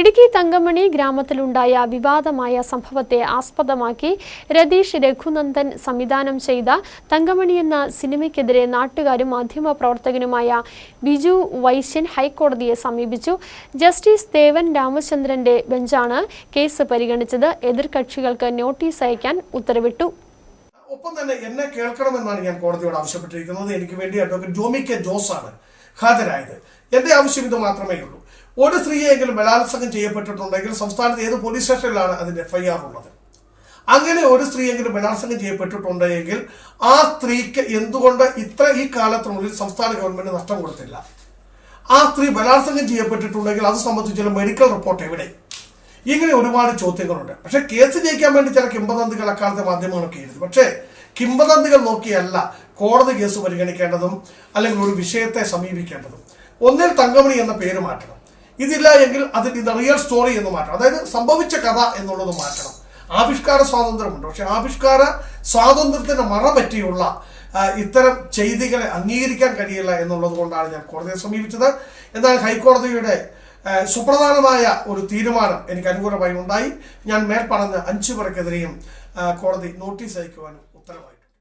ഇടുക്കി തങ്കമണി ഗ്രാമത്തിലുണ്ടായ വിവാദമായ സംഭവത്തെ ആസ്പദമാക്കി രതീഷ് രഘുനന്ദൻ സംവിധാനം ചെയ്ത തങ്കമണി എന്ന സിനിമയ്ക്കെതിരെ നാട്ടുകാരും മാധ്യമപ്രവർത്തകനുമായ ബിജു വൈശ്യൻ ഹൈക്കോടതിയെ സമീപിച്ചു. ജസ്റ്റിസ് ദേവൻ രാമചന്ദ്രന്റെ ബെഞ്ചാണ് കേസ് പരിഗണിച്ചത്. എതിർകക്ഷികൾക്ക് നോട്ടീസ് അയക്കാൻ ഉത്തരവിട്ടു. ഒപ്പം തന്നെ എന്നെ കേൾക്കണമെന്നാണ് ഞാൻ കോടതിയോട് ആവശ്യപ്പെട്ടിരിക്കുന്നത്. എനിക്ക് വേണ്ടി അഡ്വക്കേറ്റ് ജോമി കെ ജോസ് ആണ് ഹാജരായത്. എന്റെ ആവശ്യം ഇത് മാത്രമേ ഉള്ളൂ ഒരു സ്ത്രീയെങ്കിലും ബലാത്സംഗം ചെയ്യപ്പെട്ടിട്ടുണ്ടെങ്കിൽ സംസ്ഥാനത്ത് ഏത് പോലീസ് സ്റ്റേഷനിലാണ് അതിന്റെ എഫ്ഐആർ ഉള്ളത്? അങ്ങനെ ഒരു സ്ത്രീയെങ്കിലും ബലാത്സംഗം ചെയ്യപ്പെട്ടിട്ടുണ്ടെങ്കിൽ ആ സ്ത്രീക്ക് എന്തുകൊണ്ട് ഇത്ര ഈ കാലത്തിനുള്ളിൽ സംസ്ഥാന ഗവൺമെന്റ് നഷ്ടം കൊടുത്തില്ല? ആ സ്ത്രീ ബലാത്സംഗം ചെയ്യപ്പെട്ടിട്ടുണ്ടെങ്കിൽ അത് സംബന്ധിച്ചുള്ള മെഡിക്കൽ റിപ്പോർട്ട് എവിടെ? ഇങ്ങനെ ഒരുപാട് ചോദ്യങ്ങളുണ്ട്. പക്ഷെ കേസ് ജയിക്കാൻ വേണ്ടി ചില കിംബദന്തികൾ അക്കാലത്തെ മാധ്യമങ്ങളൊക്കെ എഴുതി. പക്ഷേ കിംബദന്തികൾ നോക്കിയല്ല കോടതി കേസ് പരിഗണിക്കേണ്ടതും അല്ലെങ്കിൽ ഒരു വിഷയത്തെ സമീപിക്കേണ്ടതും. ഒന്നിൽ തങ്കമണി എന്ന പേര് മാറ്റണം. ഇതില്ല എങ്കിൽ അതിന്റെ ഇത് റിയൽ സ്റ്റോറി എന്ന് മാറ്റണം. അതായത് സംഭവിച്ച കഥ എന്നുള്ളത് മാറ്റണം. ആവിഷ്കാര സ്വാതന്ത്ര്യമുണ്ട്. പക്ഷെ ആവിഷ്കാര സ്വാതന്ത്ര്യത്തിന് മറ പറ്റിയുള്ള ഇത്തരം ചെയ്തികളെ അംഗീകരിക്കാൻ കഴിയില്ല എന്നുള്ളത് കൊണ്ടാണ് ഞാൻ കോടതിയെ സമീപിച്ചത്. എന്നാൽ ഹൈക്കോടതിയുടെ സുപ്രധാനമായ ഒരു തീരുമാനം എനിക്ക് അനുകൂലമായി ഉണ്ടായി. ഞാൻ മേൽപ്പറഞ്ഞ അഞ്ചു പേർക്കെതിരെയും കോടതി നോട്ടീസ് അയക്കുവാനും ഉത്തരവായി.